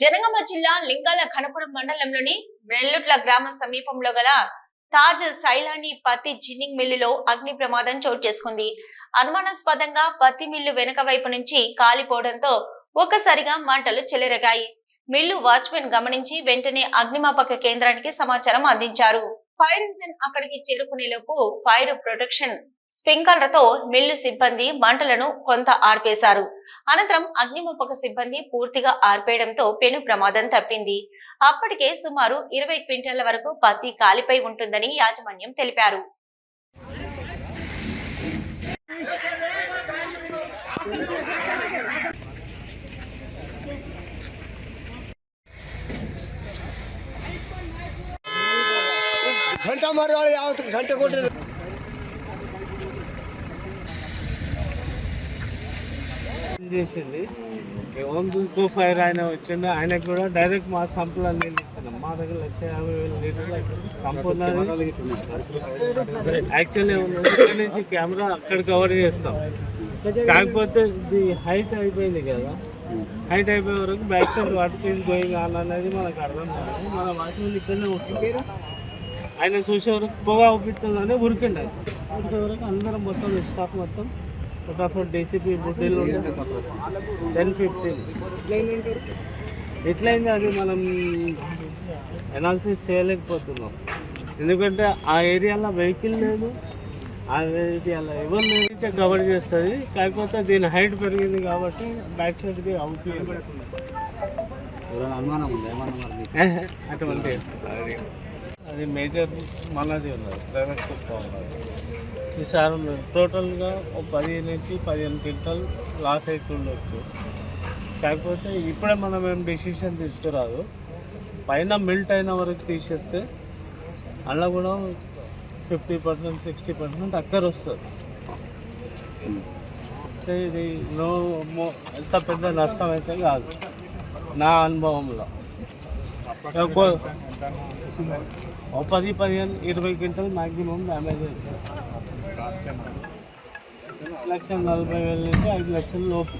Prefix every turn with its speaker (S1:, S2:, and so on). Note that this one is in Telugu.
S1: జనగామ జిల్లా లింగాల ఖనపురం మండలంలోని వెల్లుట్ల గ్రామ సమీపంలో గల తాజ్ సైలాని పత్తి జిన్నింగ్ మిల్లులో అగ్ని ప్రమాదం చోటు చేసుకుంది. అనుమానాస్పదంగా పత్తి మిల్లు వెనుక వైపు నుంచి కాలిపోవడంతో ఒక్కసారిగా మంటలు చెలరేగాయి. మిల్లు వాచ్మెన్ గమనించి వెంటనే అగ్నిమాపక కేంద్రానికి సమాచారం అందించారు. ఫైర్ ఇంజిన్ అక్కడికి చేరుకునేలోపు ఫైర్ ప్రొటెక్షన్ స్ప్రింకర్లతో మిల్లు సిబ్బంది మంటలను కొంత ఆర్పేశారు. అనంతరం అగ్నిమాపక సిబ్బంది పూర్తిగా ఆర్పేయడంతో పెను ప్రమాదం తప్పింది అప్పటికే సుమారు ఇరవై క్వింటాల వరకు పత్తి కాలిపై ఉంటుందని యాజమాన్యం తెలిపారు
S2: घंटा मारे वाले आओ तो घंटे कोटे
S3: చేసింది. ఓం కో ఫైర్ ఆయన వచ్చిండు. ఆయనకు కూడా డైరెక్ట్ మా సంపులో నీళ్ళు మా దగ్గర లక్ష యాభై వేల లీటర్లు సంపూర్ణ యాక్చువల్లీ ఏమన్నా ఇక్కడ నుంచి కెమెరా అక్కడ కవర్ చేస్తాం. కాకపోతే ఇది హైట్ అయిపోయింది కదా. హైట్ అయిపోయే వరకు back side water going on అనేది మనకు అర్థం కాదు. మన వాటిని ఇక్కడనే ఉంటుంది ఆయన చూసే వరకు పొగ అవుపిస్తుందని ఉరికండి ఉరికే వరకు అందరం మొత్తం స్టాఫ్ మొత్తం ఫటాఫట్ డీసీపీ బుడ్డీలు టెన్ ఫిఫ్టీన్ ఎట్లయింది అది మనం అనాలిసిస్ చేయలేకపోతున్నాం. ఎందుకంటే ఆ ఏరియాలో వెహికల్ లేదు ఆ ఏరియాలో ఎవరు లేదు కవర్ చేస్తుంది. కాకపోతే దీని హైట్ పెరిగింది కాబట్టి బ్యాక్ సైడ్కి అవుట్
S2: అనుమానం ఉంది
S3: అటువంటి అది మేజర్ మనది ఉన్నది. ప్రైవేట్ కుక్క ఉన్నది. ఈసారి టోటల్గా ఒక పదిహేను నుంచి పదిహేను క్వింటల్ లాస్ అవుతుండొచ్చు కాకపోతే ఇప్పుడే మనం ఏం డెసిషన్ తీసుకురాదు. పైన మిల్ట్ అయిన వరకు తీసేస్తే అలా కూడా ఫిఫ్టీ పర్సెంట్ సిక్స్టీ పర్సెంట్ అక్కడ వస్తుంది. అంటే ఇది నో మో- ఎంత పెద్ద నష్టం అయితే కాదు. నా అనుభవంలో. ఓ పది పదిహేను ఇరవై క్వింటల్ మ్యాక్సిమం డ్యామేజ్ అవుతుంది. లక్ష నలభై వేల నుంచి ఐదు లక్షల లోపు.